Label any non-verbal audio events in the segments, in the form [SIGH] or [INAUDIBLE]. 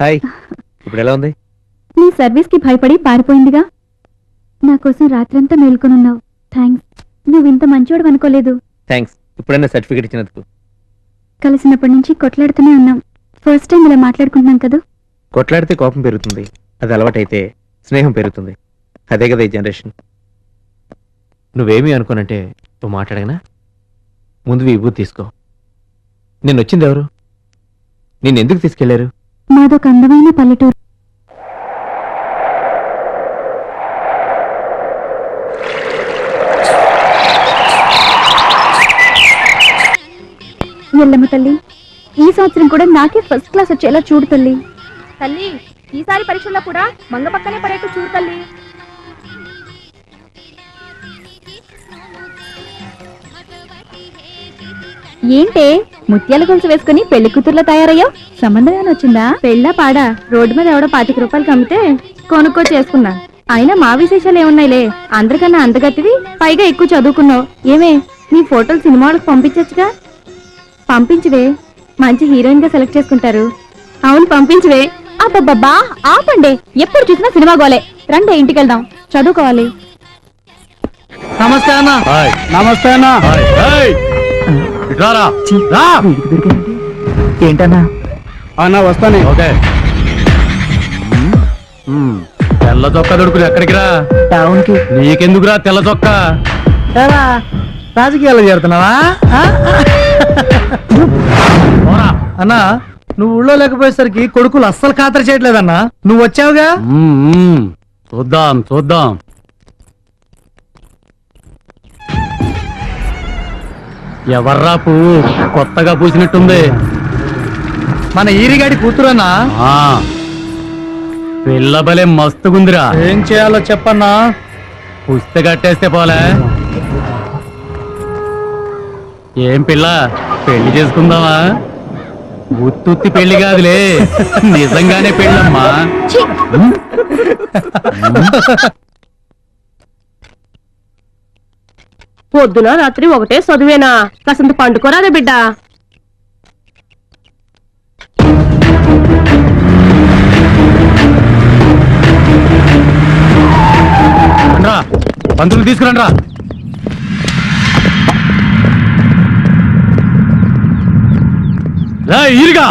Hi. ఇప్పుడు ఎలా ఉంది? నీ సర్వీస్కి భయపడి పారిపోయిందిగా. నా కోసం రాత్రంతా మేల్కొనున్నావు. థ్యాంక్స్ నువ్వు ఇంత మంచివాడు అనుకోలేదు. థ్యాంక్స్ ఇప్పుడైనా సర్టిఫికేట్ ఇచ్చినందుకు. కలిసినప్పటి నుంచి కొట్లాడుతూనే ఉన్నాం. ఫస్ట్ టైం ఇలా మాట్లాడుకుంటున్నాం కదా? కొట్లాడితే కోపం పెరుగుతుంది. అది అలవాటైతే స్నేహం పెరుగుతుంది. అదే కదా ఈ జనరేషన్. నువ్వేమీ అనుకోనంటే నువ్వు మాట్లాడగనా ముందు విభూతి తీసుకో. నేను వచ్చింది ఎవరు నేను ఎందుకు తీసుకెళ్ళారు? మాదొక అందమైన పల్లెటూరు. ఎల్లమ్మ తల్లి ఈ సంవత్సరం కూడా నాకే ఫస్ట్ క్లాస్ వచ్చేలా చూడు తల్లి. తల్లి ఈసారి పరీక్షల్లో కూడా మంగ పక్కనే పడేట్టు చూడు తల్లి. ఏంటే? ముత్యాల గొలుసు వేసుకుని పెళ్ళి కూతుర్లో తయారయ్యావు సంబంధం ఏమైనా వచ్చిందా? పెళ్ళా పాడా? రోడ్డు మీద ఎవడో పాతిక రూపాయలకి అమ్మితే కొనుక్కో చేసుకున్నా. అయినా మా విశేషాలు ఏమున్నాయిలే? అందరికన్నా అందగత్తివి? పైగా ఎక్కువ చదువుకున్నావు. ఏమే? నీ ఫోటోలు సినిమాలకు పంపించచ్చుగా? పంపించవే. మంచి హీరోయిన్గా సెలెక్ట్ చేసుకుంటారు. అవును పంపించవే. అబ్బబ్బబ్బా! ఆపండి. ఎప్పుడు చూసినా సినిమా గోలే. రండి ఇంటికి వెళ్దాం చదువుకోవాలి. నమస్తే అన్న. హాయ్. నమస్తే అన్న. రారా రా! ఏంటన్నా? అన్న వస్తానే. ఓకే. తెల్ల చొక్కా దొడుకుని ఎక్కడికి రా? టౌన్కి నీకెందుకురా తెల్ల చొక్కా? ఎలా రాజకీయాలు చేరుతున్నావా. అన్నా నువ్వు ఊళ్ళో లేకపోయేసరికి కొడుకులు అస్సలు ఖాతరు చేయట్లేదన్నా. నువ్వు వచ్చావుగా. చూద్దాం చూద్దాం. ఎవర్రా పువ్వు? కొత్తగా పూసినట్టుంది. మన ఈరిగాడి కూతురన్నా? ఆ. పిల్లబలే మస్తుగుందిరా. ఏం చేయాలో చెప్పన్నా? పుస్తక కట్టేస్తే పోలే. ఏం పిల్ల? పెళ్ళి చేసుకుందామా? ఉత్తుత్తి పెళ్ళి కాదులే. [LAUGHS] నిజంగానే పెళ్ళమ్మా. [LAUGHS] పొద్దున రాత్రి ఒకటే చదువేనా? కాసంత పండుకోరాదే బిడ్డ. పంతులు తీసుకురండి రా ఈరుగా.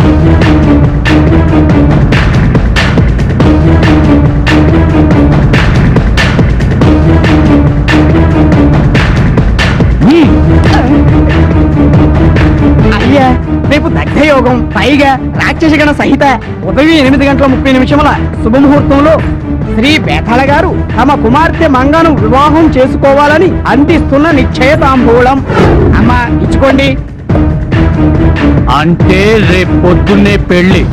రేపు దగ్ధయోగం పైగా రాక్షసగణ సహిత ఉదయం ఎనిమిది గంటల ముప్పై నిమిషముల శుభముహూర్తంలో శ్రీ బేతాళ గారు తమ కుమార్తె మంగను వివాహం చేసుకోవాలని అందిస్తున్న నిశ్చయతాంబూలం. అమ్మా ఇచ్చుకోండి. అంటే రేపు పొద్దున్నే పెళ్ళి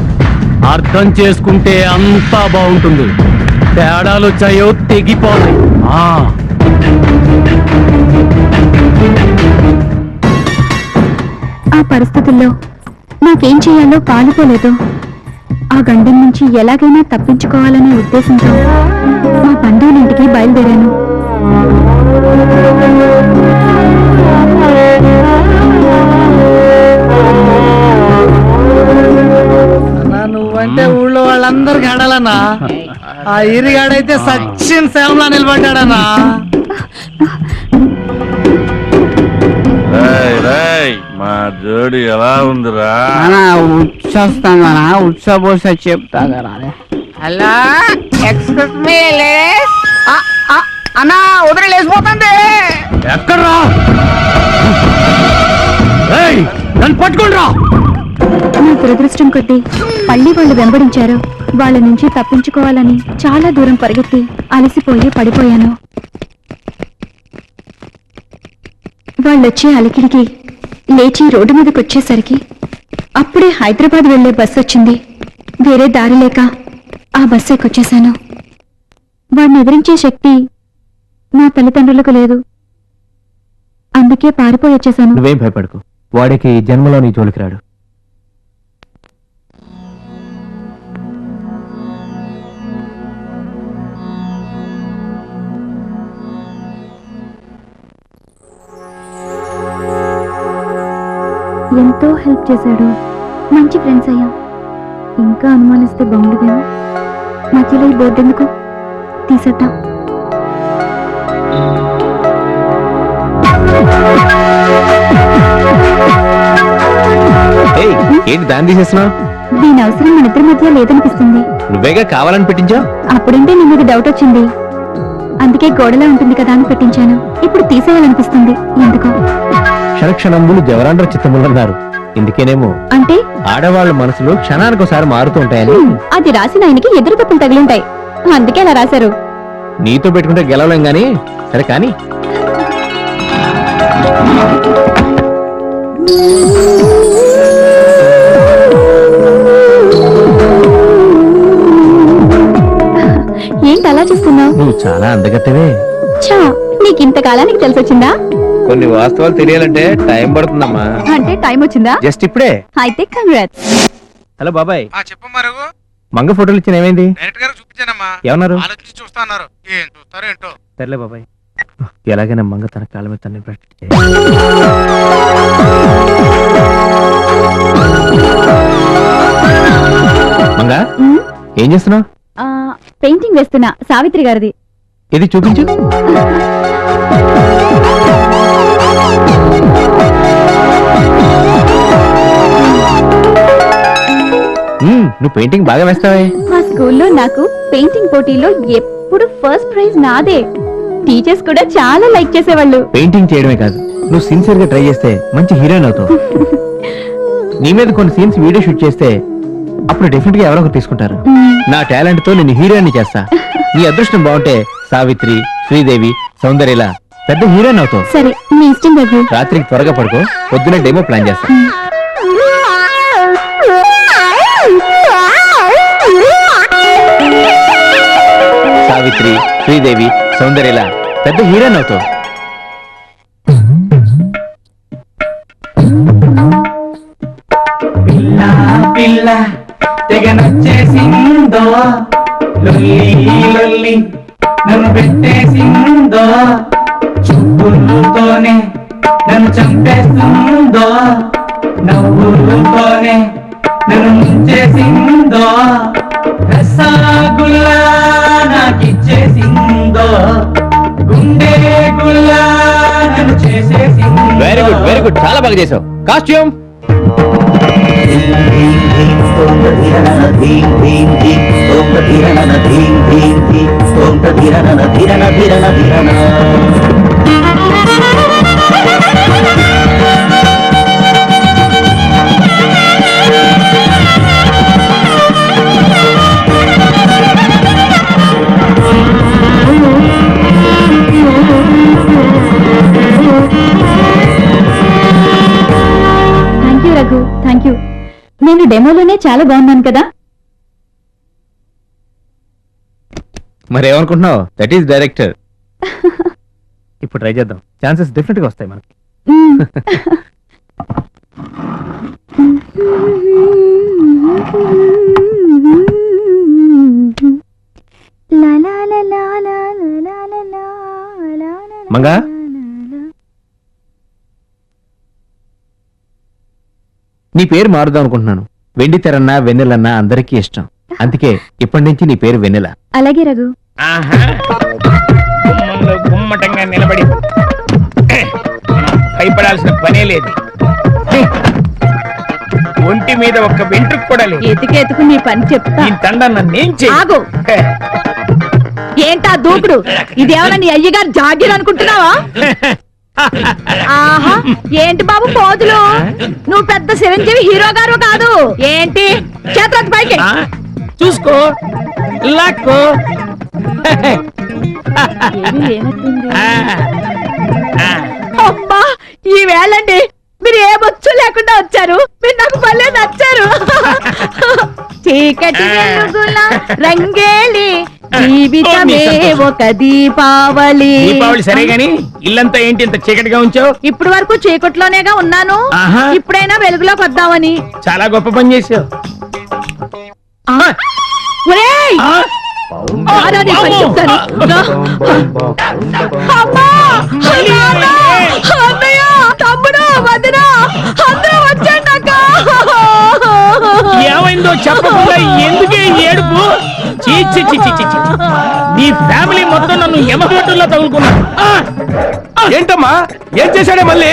అర్థం చేసుకుంటే అంతా బాగుంటుంది. తేడాలు వచ్చాయో తెగిపోతాయి. ఆ. ఆ పరిస్థితుల్లో నాకేం చేయాలో పాలుపోలేదు ఆ గండం నుంచి ఎలాగైనా తప్పించుకోవాలనే ఉద్దేశంతో మా బంధువులింటికి బయలుదేరాను. నువ్వంటే ఊళ్ళో వాళ్ళందరికి ఆడాలన్నా ఆ ఇరిగాడైతే సచిన్ సేవలా నిలబడ్డాడన్నా? జోడి ఎలా ఉందిరా? ఉచ్చేస్తానా ఉచ్చబోస చెప్తా హలో ఎక్స్క్యూజ్ మీ లేడీస్ అన్నా ఉదరి లేచిపోతుంది. ఎక్కడ్రా? నన్ను పట్టుకోండి రా నా దురదృష్టం కొద్దీ పల్లి వాళ్ళు వెంబడించారు. వాళ్ళ నుంచి తప్పించుకోవాలని చాలా దూరం పరిగెత్తి అలసిపోయి పడిపోయాను. వాళ్ళొచ్చే అలికిడికి లేచి రోడ్డు మీదకి వచ్చేసరికి అప్పుడే హైదరాబాద్ వెళ్ళే బస్సు వచ్చింది. వేరే దారి లేక ఆ బస్సు ఎక్కొచ్చేశాను వాడిని ఎదిరించే శక్తి నా తల్లిదండ్రులకు లేదు. అందుకే పారిపోయి వచ్చేశాను నువ్వేం భయపడకు. వాడికి జన్మలో నీ జోలికి రాడు. ఎంతో హెల్ప్ చేశాడు. మంచి ఫ్రెండ్స్ అయ్యాం. ఇంకా అనుమానిస్తే బాగుండదేమో? మధ్యలో ఈ బోర్డు ఎందుకు? తీసేద్దాం. ఏంటి దాన్ని దీని అవసరం మన ఇద్దరి మధ్య లేదనిపిస్తుంది. నువ్వేగా కావాలని పెట్టించావు అప్పుడంటే నీ మీద డౌట్ వచ్చింది. అందుకే గోడలా ఉంటుంది కదా అని పెట్టించాను. ఇప్పుడు తీసేయాలనిపిస్తుంది. ఎందుకో? క్షణక్షణంబులు జవరాండ్ర చిత్తములన్నారు. ఇందుకేనేమో? అంటే? ఆడవాళ్ళ మనసులు క్షణానికి ఒకసారి మారుతూ ఉంటాయని అది రాసిన ఆయనకి ఎదురు తప్పులు తగిలింటాయి. అందుకే అలా రాశారు. నీతో పెట్టుకుంటే గెలవలేం గాని సరే కానీ. ఏంటి అలా చూస్తున్నావు? నువ్వు చాలా అందగత్తవే. చా నీకు ఇంతకాలానికి తెలిసొచ్చిందా? కొన్ని వాస్తవాలు తెలియాలంటే టైం పడుతుందమ్మా. అంటే టైం వచ్చిందా? జస్ట్ ఇప్పుడే. అయితే కంగ్రాట్స్ హలో బాబాయ్. ఆ చెప్పమ్మా రఘు మంగ ఫోటోలు ఇచ్చిన ఏమైంది? డైరెక్ట్ గారు చూపించానమ్మా. ఏమన్నారు ఆలోచించి చూస్తా అన్నారు. ఏం చూస్తారో ఏంటో. సర్లే బాబాయ్. ఎలాగైనా మంగ తన కాళ్ళ మీద తన్ని పెట్టి మంగ ఏం చేస్తున్నావు? పెయింటింగ్ వేస్తున్నా సావిత్రి గారిది. ఇది చూపించు. నువ్వు పెయింటింగ్ బాగా వేస్తావే. మా స్కూల్లో నాకు పెయింటింగ్ పోటీలో ఎప్పుడు ఫస్ట్ ప్రైజ్ నాదే. టీచర్స్ కూడా చాలా లైక్ చేసేవాళ్ళు. పెయింటింగ్ చేయడమే కాదు నువ్వు సిన్సియర్గా ట్రై చేస్తే మంచి హీరోయిన్ అవుతావు. నీ మీద కొన్ని సీన్స్ వీడియో షూట్ చేస్తే అప్పుడు డెఫినెట్గా ఎవరో ఒకరు తీసుకుంటారు. నా టాలెంట్తో నేను హీరోయిన్ చేస్తా. నీ అదృష్టం బాగుంటే సావిత్రి శ్రీదేవి సౌందర్యలా పెద్ద హీరోయిన్ అవుతావు. సరే మీ ఇష్టం రఘు రాత్రికి త్వరగా పడుకో పొద్దున డెమో ప్లాన్ చేస్తా. సావిత్రి శ్రీదేవి సౌందర్యలా పెద్ద హీరోయిన్ అవుతావు. పిల్ల పిల్ల తెగ నచ్చేసిందో లొల్లి లొల్లి నన్ను పెట్టేసిందో? చూపులతోనే నన్ను చంపేస్తుందో నవ్వులతోనే నన్ను ముంచేసిందో రసగుల్లా నాకిచ్చేసిందో గుండె గుల్లా నన్ను చేసేసిందో. వెరీ గుడ్ వెరీ గుడ్ చాలా బాగా చేసావు. Costume thank you Raghu thank you నేను డెమోలోనే చాలా బాగున్నాను కదా? మరేమనుకుంటున్నావు? దట్ ఈస్ డైరెక్టర్ ఇప్పుడు ట్రై చేద్దాం. ఛాన్సెస్ డిఫరెంట్గా వస్తాయి మనకి. Mm. [LAUGHS] మంగా? నీ పేరు మారుదాం అనుకుంటున్నాను. వెండి తెరన్నా వెన్నెలన్నా అందరికీ ఇష్టం. అందుకే ఇప్పటి నుంచి నీ పేరు వెన్నెల. అలాగే రఘు. ఆహా. గుమ్మంలో గుమ్మటంగా నిలబడి. భయపడాల్సిన పనే లేదు. ఒంటి మీద ఒక్క వెంట్రుకు కూడా లేదు. ఎతికి ఎతుకు నీ పని చెప్తా. ఈ తండ నన్నేం ఆగు. ఏంటా దూకుడు? ఇదేమన్నా నీ అయ్యగారు జాగీర్ అనుకుంటున్నావా? ఆహా ఏంటి బాబు పోతులు? నువ్వు పెద్ద చిరంజీవి హీరో గారు కాదు. ఏంటి? చేతులకు పైకి. చూసుకో లాక్కో. అమ్మా ఈ వేళండి. మీరు ఏ బొచ్చు లేకుండా వచ్చారు? మీరు నాకు భలే నచ్చారు. [LAUGHS] చీకటి రంగేలి జీవితమే ఒక దీపావళి దీపావళి సరే గాని ఇల్లంతా ఏంటి ఇంత చీకటిగా ఉంచావు ఇప్పుడు వరకు చీకట్లోనేగా ఉన్నాను ఆహా. ఇప్పుడైనా వెలుగులోకి వద్దామని చాలా గొప్ప పని చేసావు ఆ, ఒరేయ్! ఆ, ఆరా నీ పని చెప్తాను. రా. అమ్మా! నాన్న! అన్నయ్య! తమ్ముడు! వదిన! అందరూ వచ్చేయండి అక్క! ఏమైందో చెప్పకుండా ఎందుకే ఈ ఏడుపు చీ చీ చీ చీ చీ. నీ ఫ్యామిలీ మొత్తం నన్ను యమగట్టుల్లో తగులుకున్నాను ఆ! ఏంటమ్మా ఏం చేశాడే మళ్ళీ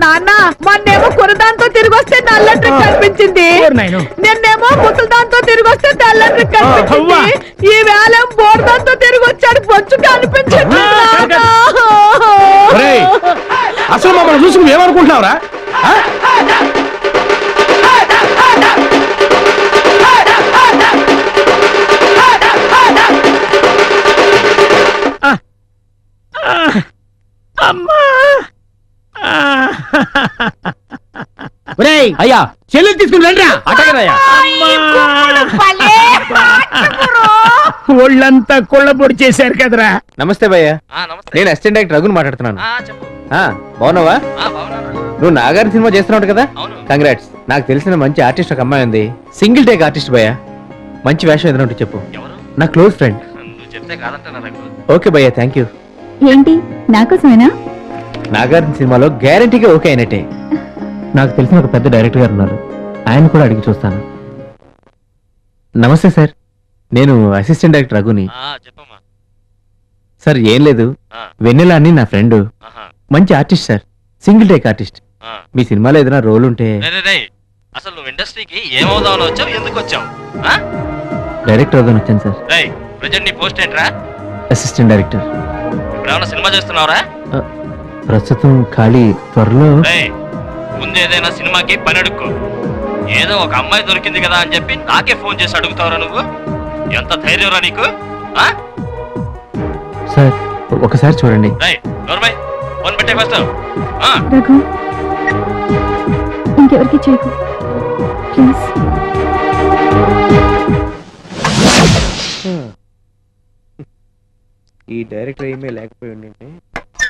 నాన్న మొన్నేమో కురదాంతో తిరిగి వస్తే నల్ల ట్రిక్ కనిపించింది ఓరి నాయనో. నిన్నేమో ముసల్దాంతో తిరిగి వస్తే తెల్ల ట్రిక్ కనిపించింది. ఈ వేళ బోర్దాంతో తిరిగి వచ్చాడు బొచ్చు కనిపించింది. ఒరేయ్, అసలు మమ్మల్ని చూసి నువ్వేమనుకుంటున్నావురా ఒరేయ్ అయ్యా చెల్లి తీసుకుని రండిరా అటగదయ్యా ఒళ్ళంతా కొళ్ళబొడి చేశారు కదరా. నమస్తే భయ్య. నేను అసిస్టెంట్ డైరెక్టర్ రఘుని మాట్లాడుతున్నాను. ఆ, బాగున్నావా? నువ్వు నాగార్జున సినిమా చేస్తున్నావు కదా? కంగ్రాట్స్ నాకు తెలిసిన మంచి ఆర్టిస్ట్ ఒక అమ్మాయి ఉంది. సింగిల్ టేక్ ఆర్టిస్ట్ భయ్య. మంచి వేషం ఏదైనా ఉంటే చెప్పు. నా క్లోజ్ ఫ్రెండ్ ఓకే భయ్య థ్యాంక్ యూ ఏంటి? నాకోసమేనా నాగార్జున సినిమాలో గ్యారంటీగా ఓకే అయినట్టే. నాకు తెలిసిన ఒక పెద్ద డైరెక్టర్ గారు ఉన్నారు. ఆయన కూడా అడిగి చూస్తాను. నమస్తే సార్. నేను అసిస్టెంట్ డైరెక్టర్ రఘుని. చెప్పమ్మా. సార్ ఏం లేదు. వెన్నెల అని నా ఫ్రెండ్. మంచి artist sir. Single take artist. మీ సినిమాలో ఏదైనా రోల్ ఉంటే. అసలు నువ్వు ఇండస్ట్రీకి ఏమవుదామని వచ్చావు? ఎందుకు వచ్చావు? డైరెక్టర్ అవుదాని వచ్చాను సార్. ప్రజెంట్ నీ పోస్ట్ ఏంట్రా? Assistant director. ఇప్పుడు ఏమైనా సినిమా చేస్తున్నావురా? ప్రస్తుతం ఖాళీ త్వరలో ముందు ఏదైనా సినిమాకి పని అడుక్కో ఏదో ఒక అమ్మాయి దొరికింది కదా అని చెప్పి నాకే ఫోన్ చేసి అడుగుతావురా నువ్వు? ఎంత ధైర్యంరా నీకు? ఆ? సార్ ఒకసారి చూడండి. నోర్మై ఫోన్ పెట్టే ఫస్ట్ రఘు ఇంకెవరికి చేయకు? ప్లీజ్. ఈ డైరెక్టర్ ఏమీ లేకపోయి ఉండింటే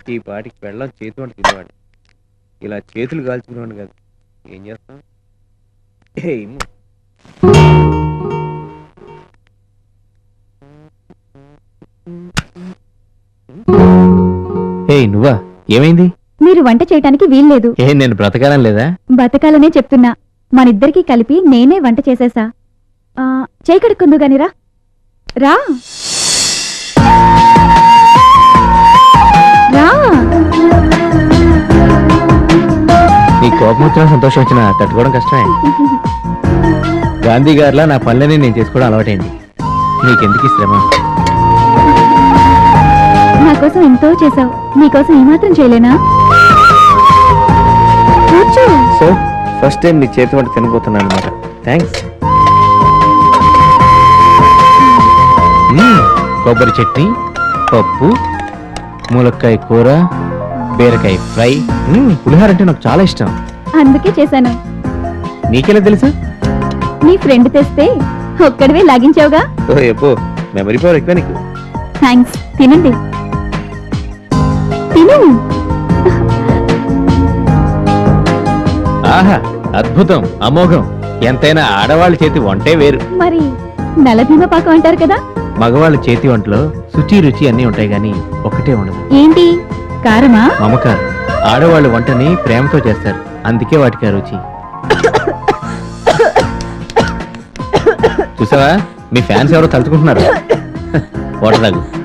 ఈ పాటికి వెళ్ళం చేతి వంట తినేవాడు. ఇలా చేతులు కాల్చుకునేవాడు కాదు. ఏం చేస్తాం ఏయ్ నువ్వా? ఏమైంది? మీరు వంట చేయటానికి వీల్లేదు. ఏ నేను బ్రతకాలం లేదా? బతకాలనే చెప్తున్నా. మనిద్దరికీ కలిపి నేనే వంట చేసేసా. ఆ, చేయి కడుక్కుందు గాని రా రా. రా. కోపం వచ్చినా సంతోషం వచ్చినా తట్టుకోవడం కష్టమే. గాంధీ గారిలా నా పనులని నేను చేసుకోవడం అలవాటైంది. నీకెందుకు ఈ శ్రమ? నా కోసం ఎంతో చేసావు నీకోసం ఏమాత్రం చేయలేనా? కూర్చో సో ఫస్ట్ టైం నీ చేతి వంట తినబోతున్నాను అనమాట థ్యాంక్స్ కొబ్బరి చట్నీ పప్పు ములక్కాయ కూర బీరకాయ ఫ్రై. పులిహోర అంటే నాకు చాలా ఇష్టం. అందుకే చేశాను. నీకెలా తెలుసా? నీ ఫ్రెండ్ తెస్తే ఒక్కడివే లాగించావుగా? ఓ ఎప్పో మెమరీ పవర్ ఎక్కువ నీకు. థ్యాంక్స్ తినండి. తిను. ఆహా అద్భుతం అమోఘం. ఎంతైనా ఆడవాళ్ళ చేతి వంటే వేరు. మరి నలభీమ పాకం అంటారు కదా? మగవాళ్ళ చేతి వంటలో శుచి రుచి అన్నీ ఉంటాయి కానీ ఒకటే ఉండదు. ఏంటి? కారమా? మమకారం. ఆడవాళ్ళు వంటని ప్రేమతో చేస్తారు. అందుకే వాటికి రుచి. చూసావా? మీ ఫ్యాన్స్ ఎవరో తలుచుకుంటున్నారు. వాటర్ తాగు.